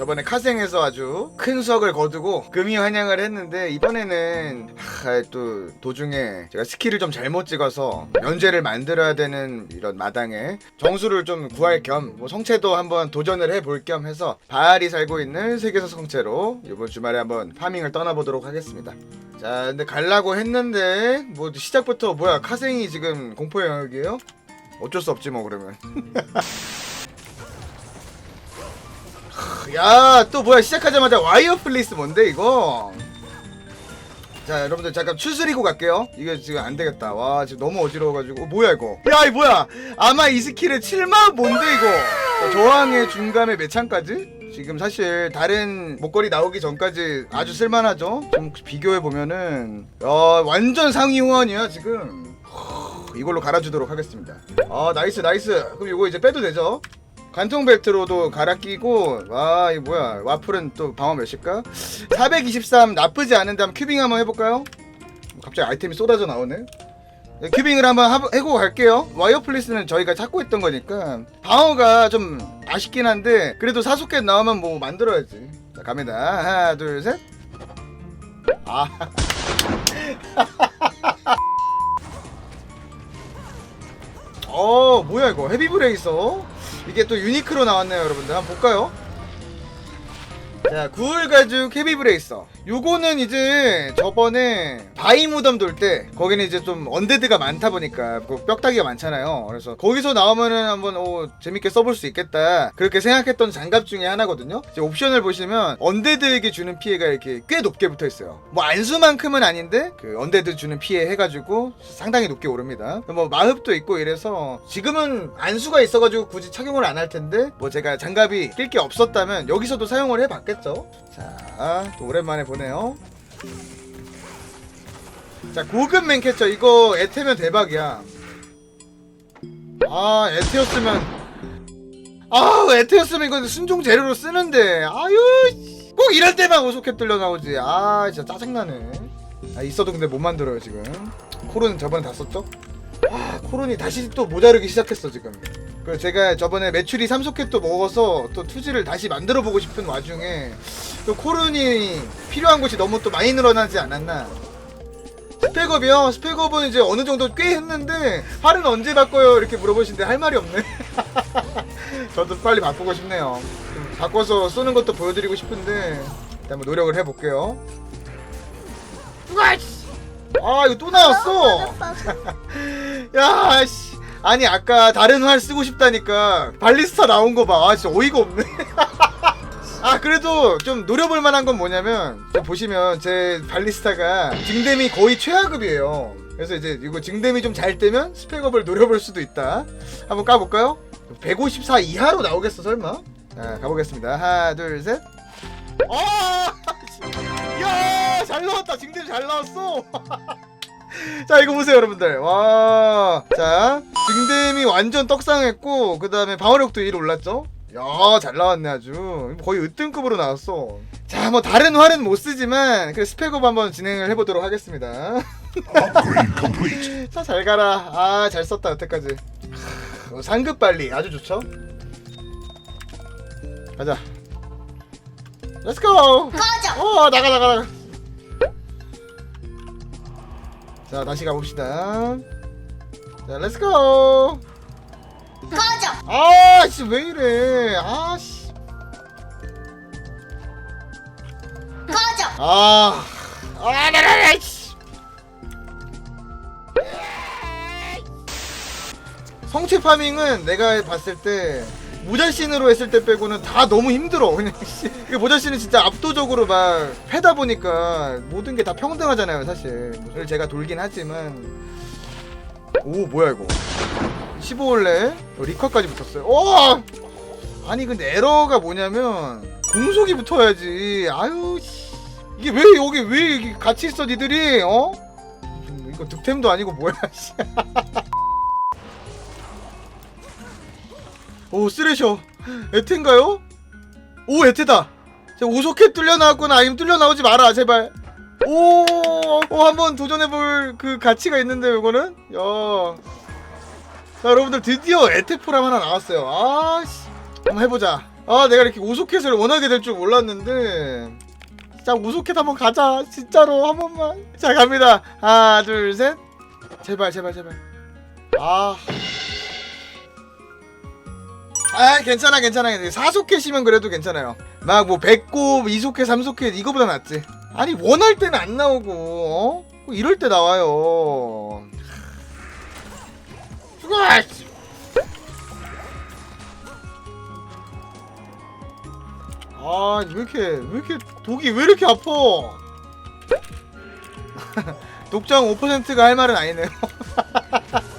저번에 카생에서 아주 큰 수확을 거두고 금이 환영을 했는데 이번에는 하, 또 도중에 제가 스킬을 좀 잘못 찍어서 면제를 만들어야 되는 이런 마당에 정수를 좀 구할 겸 뭐 성체도 한번 도전을 해볼 겸 해서 바알이 살고 있는 세계서 성체로 이번 주말에 한번 파밍을 떠나보도록 하겠습니다. 자, 근데 갈라고 했는데 뭐 시작부터 뭐야 카생이 지금 공포의 영역이에요? 어쩔 수 없지 뭐 그러면. 야, 또 뭐야 시작하자마자 와이어 플레이스 뭔데 이거? 자, 여러분들 잠깐 추스리고 갈게요. 이게 지금 안 되겠다. 와, 지금 너무 어지러워가지고. 어, 뭐야 이거? 야, 이 뭐야? 아마 이 스킬의 7만 뭔데 이거? 저항의 중감의 매창까지? 지금 사실 다른 목걸이 나오기 전까지 아주 쓸만하죠. 좀 비교해 보면은 야 완전 상위 호환이야 지금. 허, 이걸로 갈아주도록 하겠습니다. 아 나이스 나이스. 그럼 이거 이제 빼도 되죠? 관통 벨트로도 갈아 끼고 와 이거 뭐야 와플은 또 방어 몇일까? 423 나쁘지 않은데 한번 큐빙 한번 해볼까요? 갑자기 아이템이 쏟아져 나오네. 네, 큐빙을 한번 하- 해고 갈게요. 와이어 플리스는 저희가 찾고 있던 거니까 방어가 좀 아쉽긴 한데 그래도 사소켓 나오면 뭐 만들어야지. 자 갑니다. 하나 둘 셋. 아. 어 뭐야 이거? 헤비 브레이서? 이게 또 유니크로 나왔네요 여러분들. 한번 볼까요? 자 구울 가죽 헤비 브레이서. 요거는 이제 저번에 바위 무덤 돌 때 거기는 이제 좀 언데드가 많다 보니까 그 뼈다귀가 많잖아요. 그래서 거기서 나오면은 한번 오 재밌게 써볼 수 있겠다. 그렇게 생각했던 장갑 중에 하나거든요. 이제 옵션을 보시면 언데드에게 주는 피해가 이렇게 꽤 높게 붙어 있어요. 뭐 안수만큼은 아닌데 그 언데드 주는 피해 해가지고 상당히 높게 오릅니다. 뭐 마흡도 있고 이래서 지금은 안수가 있어가지고 굳이 착용을 안 할 텐데 뭐 제가 장갑이 낄 게 없었다면 여기서도 사용을 해봤겠 죠? 자 또 오랜만에 보네요. 자 고급 맨캐쳐 이거 에테면 대박이야. 아 에테였으면. 아 에테였으면 이거 순종 재료로 쓰는데. 아유 씨. 꼭 이럴 때만 오속해 뚫려 나오지. 아 진짜 짜증나네. 아 있어도 근데 못 만들어요 지금. 코론 저번에 다 썼죠? 아 코론이 다시 또 모자르기 시작했어 지금 그리고 제가 저번에 메추리 3소켓도 먹어서 또 투지를 다시 만들어 보고 싶은 와중에 또 코론이 필요한 곳이 너무 또 많이 늘어나지 않았나 스펙업이요? 스펙업은 이제 어느 정도 꽤 했는데 할은 언제 바꿔요? 이렇게 물어보시는데 할 말이 없네 저도 빨리 바꾸고 싶네요 좀 바꿔서 쏘는 것도 보여드리고 싶은데 일단 한번 노력을 해볼게요! 아 이거 또 나왔어 야, 씨. 아니 아까 다른 활 쓰고 싶다니까 발리스타 나온 거 봐. 아, 진짜 어이가 없네. 아 그래도 좀 노려볼 만한 건 뭐냐면 보시면 제 발리스타가 증댐이 거의 최하급이에요. 그래서 이제 이거 증댐이 좀 잘 뜨면 스펙업을 노려볼 수도 있다. 한번 까볼까요? 154 이하로 나오겠어 설마? 자 가보겠습니다. 하나 둘 셋. 아, 야, 잘 나왔다. 증댐 잘 나왔어. 자 이거 보세요 여러분들. 와자 증댐이 완전 떡상했고 그 다음에 방어력도 1 올랐죠? 야 잘 나왔네 아주. 거의 으뜸급으로 나왔어. 자 뭐 다른 활은 못 쓰지만 그 스펙업 한번 진행을 해보도록 하겠습니다. 자 잘 가라. 아 잘 썼다 여태까지. 하, 상급 빨리. 아주 좋죠? 가자. 렛츠고 가자. 어 나가 나가 나가 자 다시 가봅시다. 자 렛츠고 가자 아씨 왜 이래? 아씨. 가자 아 아, 나나나 씨. 성체 파밍은 내가 봤을 때 모자신으로 했을 때 빼고는 다 너무 힘들어. 그냥 씨. 그 모자신은 진짜 압도적으로 막 패다 보니까 모든 게 다 평등하잖아요 사실. 제가 돌긴 하지만. 오 뭐야 이거. 15원래 리커까지 붙었어요. 오 아니 근데 에러가 뭐냐면 공속이 붙어야지. 아유 씨. 이게 왜 여기 왜 같이 있어 니들이? 어? 음, 이거 득템도 아니고 뭐야 씨. 오 쓰레셔. 에테인가요? 오 에테다. 자, 오소켓 뚫려 나왔구나 아니면 뚫려 나오지 마라 제발. 오, 오 한번 도전해볼 그 가치가 있는데 이거는? 야. 자 여러분들 드디어 에테포람 하나 나왔어요. 아씨. 한번 해보자. 아 내가 이렇게 오소켓을 원하게 될 줄 몰랐는데. 진짜 오소켓 한번 가자. 진짜로 한 번만. 자 갑니다. 하나 둘 셋. 제발 제발 제발. 아 아, 괜찮아, 괜찮아. 4소켓이면 그래도 괜찮아요. 막 뭐, 100고, 2소켓, 3소켓, 이거보다 낫지. 아니, 원할 때는 안 나오고, 어? 뭐 이럴 때 나와요. 죽어! 아, 왜 이렇게, 왜 이렇게, 독이 왜 이렇게 아파? 독장 5%가 할 말은 아니네요.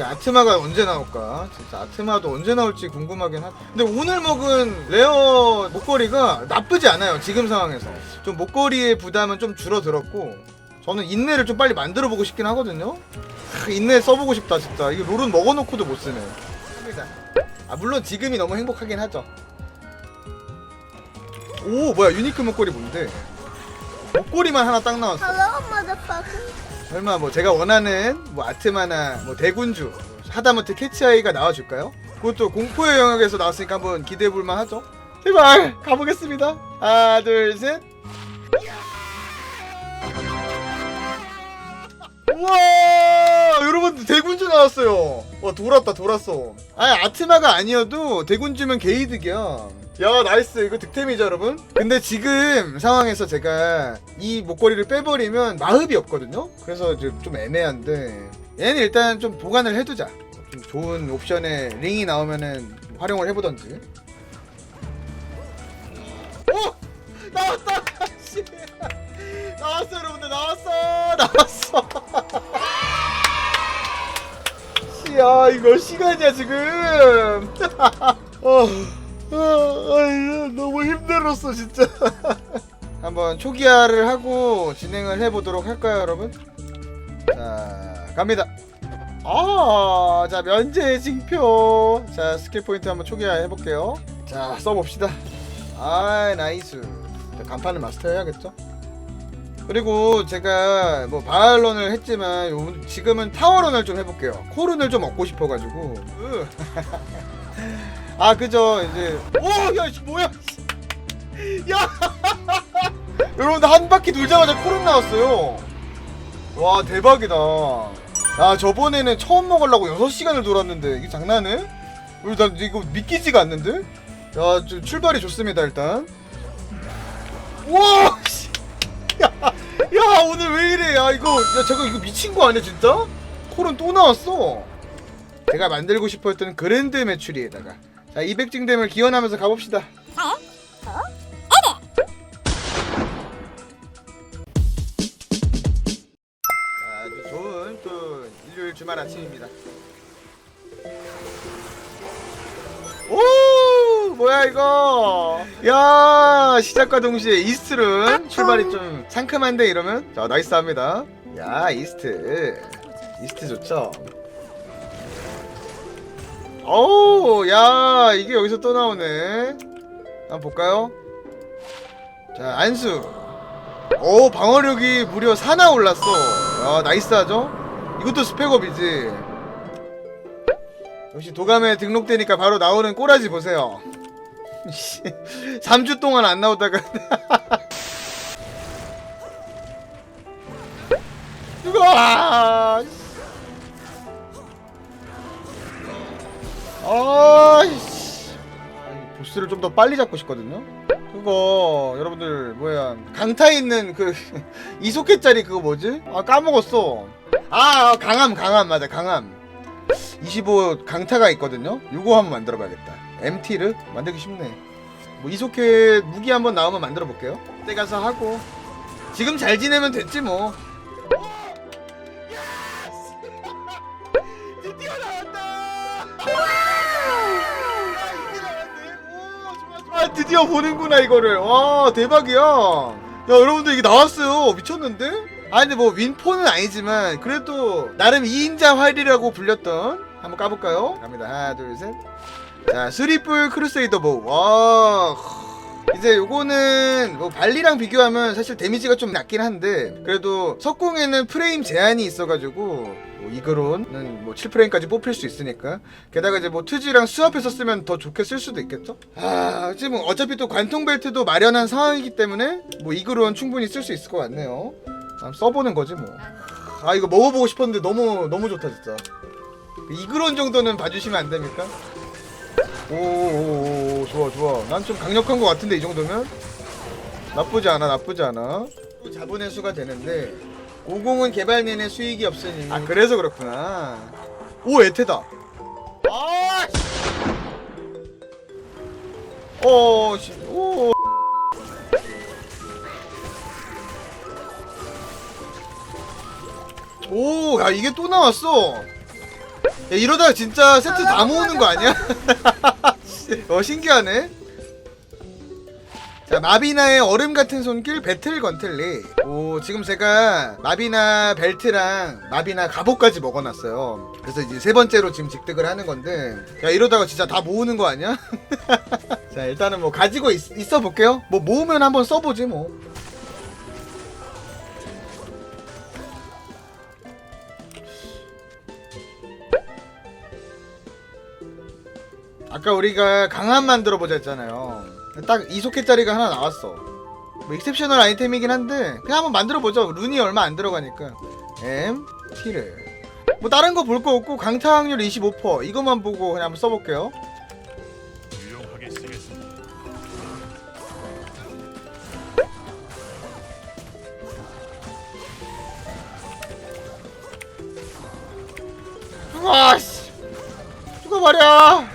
그러니까 아트마가 언제 나올까? 진짜 아트마도 언제 나올지 궁금하긴 하. 근데 오늘 먹은 레어 목걸이가 나쁘지 않아요. 지금 상황에서 좀 목걸이의 부담은 좀 줄어들었고 저는 인내를 좀 빨리 만들어 보고 싶긴 하거든요. 크, 인내 써보고 싶다 진짜. 이거 롤은 먹어놓고도 못 쓰네. 아 물론 지금이 너무 행복하긴 하죠. 오 뭐야 유니크 목걸이 뭔데? 목걸이만 하나 딱 나왔어. Hello, motherfucker. 설마 뭐 제가 원하는 뭐 아트마나 뭐 대군주 하다못해 캐치아이가 나와줄까요? 그것도 공포의 영역에서 나왔으니까 한번 기대해볼만 하죠? 제발 가보겠습니다. 하나 둘셋. 우와! 여러분 대군주 나왔어요. 와 돌았다 돌았어. 아니 아트마가 아니어도 대군주면 게이득이야 야 나이스. 이거 득템이죠 여러분? 근데 지금 상황에서 제가 이 목걸이를 빼버리면 마흡이 없거든요? 그래서 좀 애매한데. 얘는 일단 좀 보관을 해두자. 좀 좋은 옵션에 링이 나오면은 활용을 해보던지. 오! 나왔다! 씨. 나왔어 여러분들. 나왔어! 나왔어! 야 이거 시간이야 지금. 어, 어, 아이, 너무 힘들었어 진짜. 한번 초기화를 하고 진행을 해보도록 할까요 여러분? 자 갑니다. 아, 자 면제 징표. 자 스킬 포인트 한번 초기화 해볼게요. 자 써봅시다. 아 나이스. 자, 간판을 마스터해야겠죠 그리고 제가 뭐 바알론을 했지만 요- 지금은 타워론을 좀 해볼게요. 코run을 좀 얻고 싶어가지고. 으. 아 그죠 이제. 오야 뭐야? 야 여러분들 한 바퀴 돌자마자 코룬 나왔어요. 와 대박이다. 아 저번에는 처음 먹으려고 6시간을 돌았는데 이게 장난해? 우리 난 이거 믿기지가 않는데? 야 저, 출발이 좋습니다 일단. 와 씨. 야, 야 오늘 왜 이래 야 이거 야 잠깐 이거 미친 거 아니야 진짜? 콜은 또 나왔어. 제가 만들고 싶어 했던 그랜드 매출이에다가. 자 200증dem을 기원하면서 가봅시다. 아주 좋은 또 일요일 주말 아침입니다. 오! 뭐야 이거? 야 시작과 동시에 이스트는 출발이 좀 상큼한데 이러면? 자 나이스합니다. 야 이스트. 이스트 좋죠? 오야 이게 여기서 또 나오네. 한번 볼까요? 자 안수. 오 방어력이 무려 4나 올랐어. 야 나이스하죠? 이것도 스펙업이지. 역시 도감에 등록되니까 바로 나오는 꼬라지 보세요. 3주 동안 안 나오다가 누가 아, 아니, 보스를 좀 더 빨리 잡고 싶거든요. 그거 여러분들 뭐야 강타에 있는 그 이소켓짜리 그거 뭐지? 아 까먹었어. 아 강함 강함 맞아 강함. 25 강타가 있거든요. 요거 한번 만들어 봐야겠다. MT를 만들기 쉽네. 뭐 이소켓 무기 한번 나오면 만들어 볼게요. 그때 가서 하고 지금 잘 지내면 됐지 뭐. 드디어 나왔다. 아, 드디어 보는구나 이거를. 와 대박이야. 야 여러분들 이게 나왔어요. 미쳤는데? 아 근데 뭐 윈포는 아니지만 그래도 나름 2인자 활이라고 불렸던 한번 까볼까요? 갑니다. 하나 둘 셋. 자 스리뿔 크루세이더 보와 이제 요거는 뭐 발리랑 비교하면 사실 데미지가 좀 낮긴 한데 그래도 석궁에는 프레임 제한이 있어가지고 뭐 이그론은 뭐 7프레임까지 뽑힐 수 있으니까 게다가 이제 뭐 트지랑 수합해서 쓰면 더 좋게 쓸 수도 있겠죠? 아 지금 어차피 또 관통 벨트도 마련한 상황이기 때문에 뭐 이그론 충분히 쓸 수 있을 것 같네요. 한번 써보는 거지 뭐아 이거 먹어보고 싶었는데 너무 너무 좋다 진짜 이그론 정도는 봐주시면 안 됩니까? 오오오 좋아 좋아 난 좀 강력한 것 같은데 이 정도면 나쁘지 않아 나쁘지 않아 또 자본의 수가 되는데 50은 개발 내내 수익이 없으니 아 그래서 그렇구나 오 에테다 아 어, 씨. 오. 오, 야, 이게 또 나왔어. 야, 이러다가 진짜 세트 다 모으는 거 아니야? 어, 신기하네. 자, 마비나의 얼음 같은 손길 배틀 건틀리. 오, 지금 제가 마비나 벨트랑 마비나 갑옷까지 먹어놨어요. 그래서 이제 세 번째로 지금 직득을 하는 건데, 야, 이러다가 진짜 다 모으는 거 아니야? 자, 일단은 뭐 가지고 있, 있어 볼게요. 뭐 모으면 한번 써보지 뭐. 아까 우리가 강한 만들어 보자 했잖아요. 딱 2소켓짜리가 하나 나왔어. 뭐 익셉셔널 아이템이긴 한데 그냥 한번 만들어 보죠. 룬이 얼마 안 들어가니까. M T를. 뭐 다른 거 볼 거 없고 강타 확률 25% 이것만 보고 그냥 한번 써볼게요. 아씨. 누가 말이야.